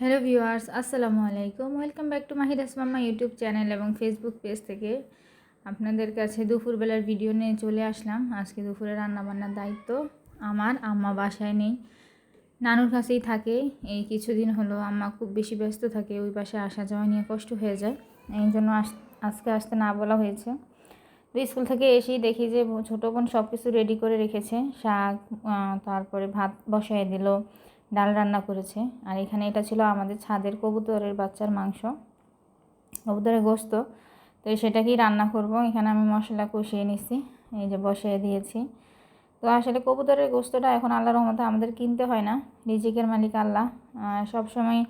Hello viewers, আসসালামু আলাইকুম। Welcome back to Mahid Asmamma YouTube channel এবং ফেসবুক পেজ থেকে আপনাদের কাছে দুপুরবেলার ভিডিও নিয়ে চলে আসলাম। আজকে দুপুরে রান্নাবান্নার দায়িত্ব আমার, আম্মা বাসায় নেই, নানুর কাছেই থাকে। এই কিছুদিন হলো আম্মা খুব বেশি ব্যস্ত থাকে, ওই পাশে আসা যাওয়া নিয়ে কষ্ট হয়ে যায়। এই জন্য আজকে আসতে না বলা হয়েছে। তো স্কুল থেকে এসেই দেখি যে ছোটো বোন সব কিছু রেডি করে রেখেছে। শাক তারপরে ভাত বসাই দিল। ডাল রান্না করেছে। আর এখানে এটা ছিল আমাদের ছাদের কবুতরের বাচ্চার মাংস। কবুতরের গোস্ত। তো সেটাকেই রান্না করব। এখানে আমি মশলা কষিয়ে নিছি। এই যে বসিয়ে দিয়েছি। তো আসলে কবুতরের গোস্তটা এখন আল্লাহ রহমতে আমাদের কিনতে হয় না। রিজিকের মালিক আল্লাহ। সব সময়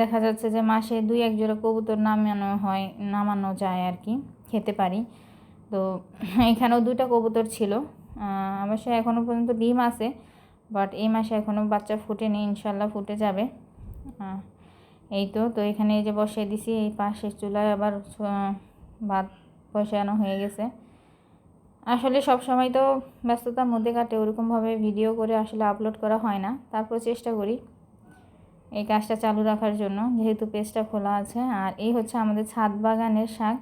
দেখা যাচ্ছে যে মাসে দুই এক জোড়া কবুতর নামানো হয়, নামানো যায় আর কি। খেতে পারি। তো এখানেও দুইটা কবুতর ছিল। অবশ্যই এখনও পর্যন্ত ডিম আছে। বাট এই মাসে এখনও বাচ্চা ফুটেনি ইনশাল্লাহ ফুটে যাবে। এই তো তো এখানে এই যে বসিয়ে দিছি, এই পাশের চুলায় আবার ভাত বসানো হয়ে গেছে। আসলে সব সময় তো ব্যস্ততার মধ্যে কাটে, ওরকমভাবে ভিডিও করে আসলে আপলোড করা হয় না, তারপর চেষ্টা করি এই কাজটা চালু রাখার জন্য, যেহেতু পেজটা খোলা আছে। আর এই হচ্ছে আমাদের ছাদ বাগানের শাক,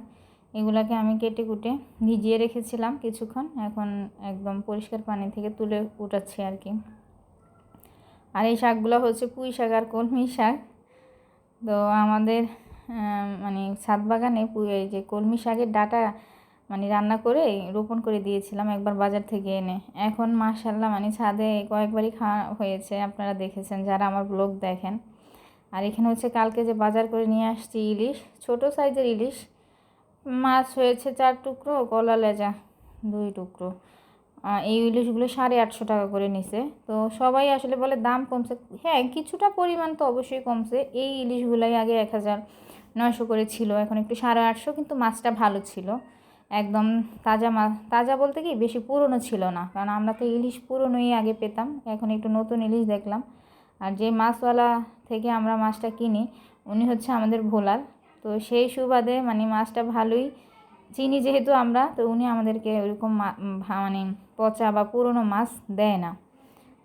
এগুলাকে আমি কেটে কুটে ভিজিয়ে রেখেছিলাম কিছুক্ষণ, এখন একদম পরিষ্কার পানি থেকে তুলে উঠাচ্ছি আর কি। আর এই শাকগুলো হচ্ছে পুঁই শাক আর কলমি শাক। তো আমাদের মানে ছাদ বাগানে এই যে কলমি শাকের ডাটা মানে রান্না করে রোপণ করে দিয়েছিলাম একবার বাজার থেকে এনে। এখন মাশাল্লাহ মানে ছাদে কয়েকবারই খাওয়া হয়েছে, আপনারা দেখেছেন, যারা আমার ব্লগ দেখেন। আর এখানে হচ্ছে কালকে যে বাজার করে নিয়ে আসছি ইলিশ, ছোট সাইজের ইলিশ। মাছ হয়েছে চার টুকরো, কলা লেজা দুই টুকরো। এই ইলিশগুলো সাড়ে আটশো টাকা করে নিছে। তো সবাই আসলে বলে দাম কমছে। হ্যাঁ কিছুটা পরিমাণ তো অবশ্যই কমছে। এই ইলিশগুলাই আগে এক হাজার নয়শো করে ছিল, এখন একটু সাড়ে আটশো, কিন্তু মাছটা ভালো ছিল। একদম তাজা মাছ তাজা বলতে কি, বেশি পুরনো ছিল না, কারণ আমরা তো ইলিশ পুরনোই আগে পেতাম। এখন একটু নতুন ইলিশ দেখলাম। আর যে মাছওয়ালা থেকে আমরা মাছটা কিনি, উনি হচ্ছে আমাদের ভোলার। তো সেই সুবাদে মানে মাছটা ভালোই চিনি যেহেতু আমরা, তো উনি আমাদেরকে ওইরকম মানে পচা বা পুরনো মাছ দেয় না।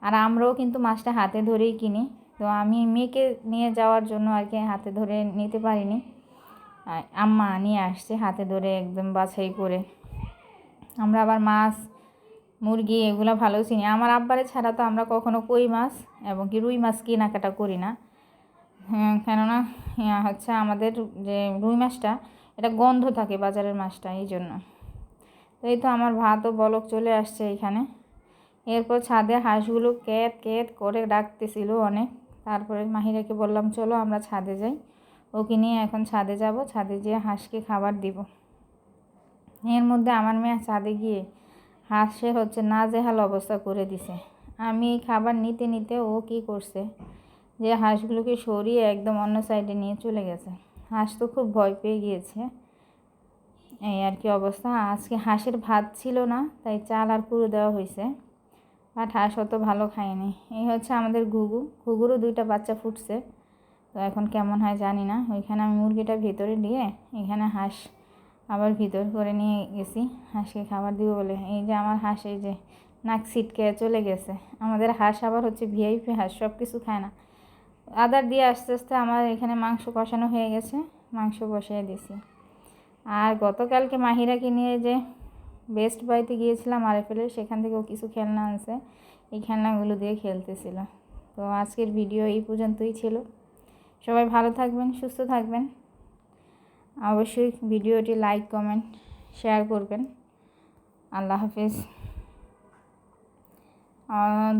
আর আমরাও কিন্তু মাছটা হাতে ধরেই কিনি। তো আমি মেয়েকে নিয়ে যাওয়ার জন্য আর কি হাতে ধরে নিতে পারিনি। আম্মা নিয়ে আসছে হাতে ধরে একদম বাছাই করে। আমরা আবার মাছ, মুরগি এগুলো ভালো চিনি। আমার আব্বারে ছাড়া তো আমরা কখনো কই মাছ এবং কি রুই মাছ কেনাকাটা করি না। হ্যাঁ কেননা হচ্ছে আমাদের যে রুই মাছটা এটা গন্ধ থাকে বাজারের মাছটা, এই জন্য। তো এই তো আমার ভাতও বলক চলে আসছে এখানে। এরপর ছাদে হাঁসগুলো ক্যাত ক্যাত করে ডাকতেছিল অনেক। তারপরে মাহিরাকে বললাম, চলো আমরা ছাদে যাই। ওকে নিয়ে এখন ছাদে যাব। ছাদে যেয়ে হাঁসকে খাবার দিব। এর মধ্যে আমার মেয়ে ছাদে গিয়ে হাঁসের হচ্ছে, নাজেহাল অবস্থা করে দিছে। আমি খাবার নিতে নিতে ও কি করছে? যে হাঁসগুলোকে সরিয়ে একদম অন্য সাইডে নিয়ে চলে গেছে। হাঁস তো খুব ভয় পেয়ে গিয়েছে। এই আর কি অবস্থা। আজকে হাঁসের ভাত ছিল না, তাই চাল আর পুরো দেওয়া হয়েছে। বাট হাঁস অত ভালো খায়নি। এই হচ্ছে আমাদের ঘুঘু। ঘুঘুরও দুইটা বাচ্চা ফুটছে। তো এখন কেমন হয় জানি না। ওইখানে আমি মুরগিটা ভেতরে দিয়ে এখানে হাঁস আবার ভিতর করে নিয়ে গেছি। হাঁসকে খাবার দিব বলে। এই যে আমার হাঁস, এই যে নাক ছিটকে চলে গেছে। আমাদের হাঁস আবার হচ্ছে ভিআইপি হাঁস সব কিছু খায় না। আদার দিয়ে আস্তে আস্তে আমার এখানে মাংস কষানো হয়ে গেছে। মাংস বসিয়ে দিছি। আর গতকালকে মাহিরাকে নিয়ে যে বেস্ট বাইতে গিয়েছিলাম আরএফএলের সেখান থেকেও কিছু খেলনা আনছে। এই খেলনাগুলো দিয়ে খেলতেছিল। তো আজকের ভিডিও এই পর্যন্তই ছিল। সবাই ভালো থাকবেন, সুস্থ থাকবেন। অবশ্যই ভিডিওটি লাইক কমেন্ট শেয়ার করবেন। আল্লাহ হাফিজ।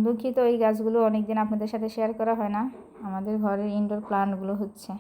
দুঃখিত, এই গাছগুলো অনেক দিন আপনাদের সাথে শেয়ার করা হয় না। আমাদের ঘরের ইনডোর প্লান্টগুলো হচ্ছে।